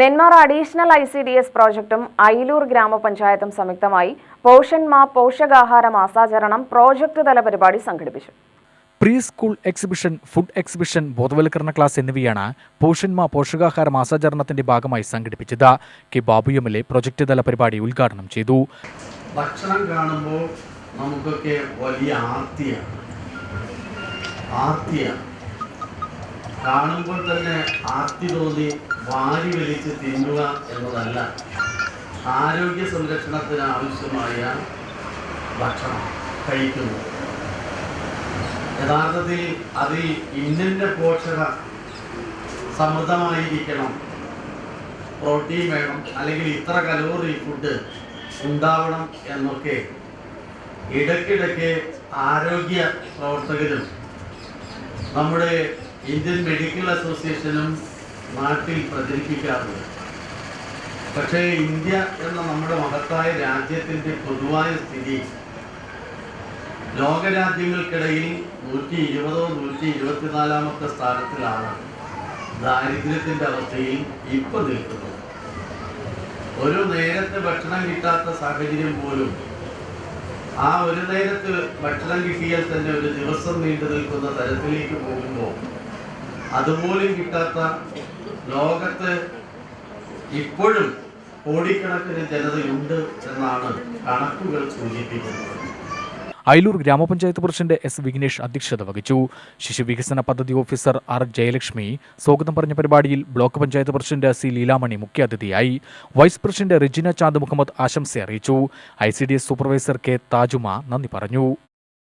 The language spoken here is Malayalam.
Nenmara additional I C D S പ്രോജക്റ്റും Ayilur ഗ്രാമപഞ്ചായത്തും സംയുക്തമായി പോഷൻ മാ പോഷകാഹാര മാസാചരണം പ്രോജക്ട് തല പരിപാടി സംഘടിപ്പിച്ചു. Pre school exhibition food exhibition ബോധവൽക്കരണ ക്ലാസ് എന്നിവയാണ് പോഷന്മ പോഷകാഹാര മാസാചരണത്തിന്റെ ഭാഗമായി സംഘടിപ്പിച്ചത്. K Babu M L A project തല പരിപാടി ഉദ്ഘാടനം ചെയ്തു. ഭക്ഷണം കാണുമ്പോൾ നമുക്കൊക്കെ വലിയ ആർത്തിയാണ്. ആർത്തിയാണ്. കാണുമ്പോൾ തന്നെ ആർത്തി തോന്നി വാരി വലിച്ച് തിന്നുക എന്നതല്ല. ആരോഗ്യ സംരക്ഷണത്തിന് ആവശ്യമായ ഭക്ഷണം കഴിക്കുന്നു. യഥാർത്ഥത്തിൽ അതിൽ ഇന്നിന്റെ പോഷക സമൃദ്ധമായിരിക്കണം. പ്രോട്ടീൻ വേണം അല്ലെങ്കിൽ ഇത്ര കലോറി ഫുഡ് ഉണ്ടാവണം എന്നൊക്കെ ഇടയ്ക്കിടയ്ക്ക് ആരോഗ്യ പ്രവർത്തകരും നമ്മുടെ ഇന്ത്യൻ മെഡിക്കൽ അസോസിയേഷനും നാട്ടിൽ പ്രചരിപ്പിക്കാറുണ്ട്. പക്ഷേ ഇന്ത്യ എന്ന നമ്മുടെ മഹത്തായ രാജ്യത്തിന്റെ പൊതുവായ സ്ഥിതി ലോകരാജ്യങ്ങൾക്കിടയിൽ നൂറ്റി ഇരുപതോ നൂറ്റി ഇരുപത്തിനാലാമത്തെ സ്ഥാനത്തിലാണ് ദാരിദ്ര്യത്തിന്റെ അവസ്ഥയിൽ ഇപ്പൊ നിൽക്കുന്നത്. ഒരു നേരത്തെ ഭക്ഷണം കിട്ടാത്ത സാഹചര്യം പോലും ആ ഒരു നേരത്ത് ഭക്ഷണം കിട്ടിയാൽ തന്നെ ഒരു ദിവസം നീണ്ടു നിൽക്കുന്ന തരത്തിലേക്ക് പോകുമ്പോൾ അതുപോലും കിട്ടാത്ത ലോകത്ത് ഇപ്പോഴും കോടിക്കണക്കിന് ജനതയുണ്ട് എന്നാണ് കണക്കുകൾ സൂചിപ്പിക്കുന്നത്. അയിലൂർ ഗ്രാമപഞ്ചായത്ത് പ്രസിഡന്റ് എസ് വിഘ്നേഷ് അധ്യക്ഷത വഹിച്ചു. ശിശുവികസന പദ്ധതി ഓഫീസർ ആർ ജയലക്ഷ്മി സ്വാഗതം പറഞ്ഞ പരിപാടിയിൽ block panchayat president C Leelamani മുഖ്യാതിഥിയായി. വൈസ് പ്രസിഡന്റ് റിജിന ചാന്ദ് മുഹമ്മദ് ആശംസ അറിയിച്ചു. ഐ സൂപ്പർവൈസർ കെ താജുമ നന്ദി പറഞ്ഞു.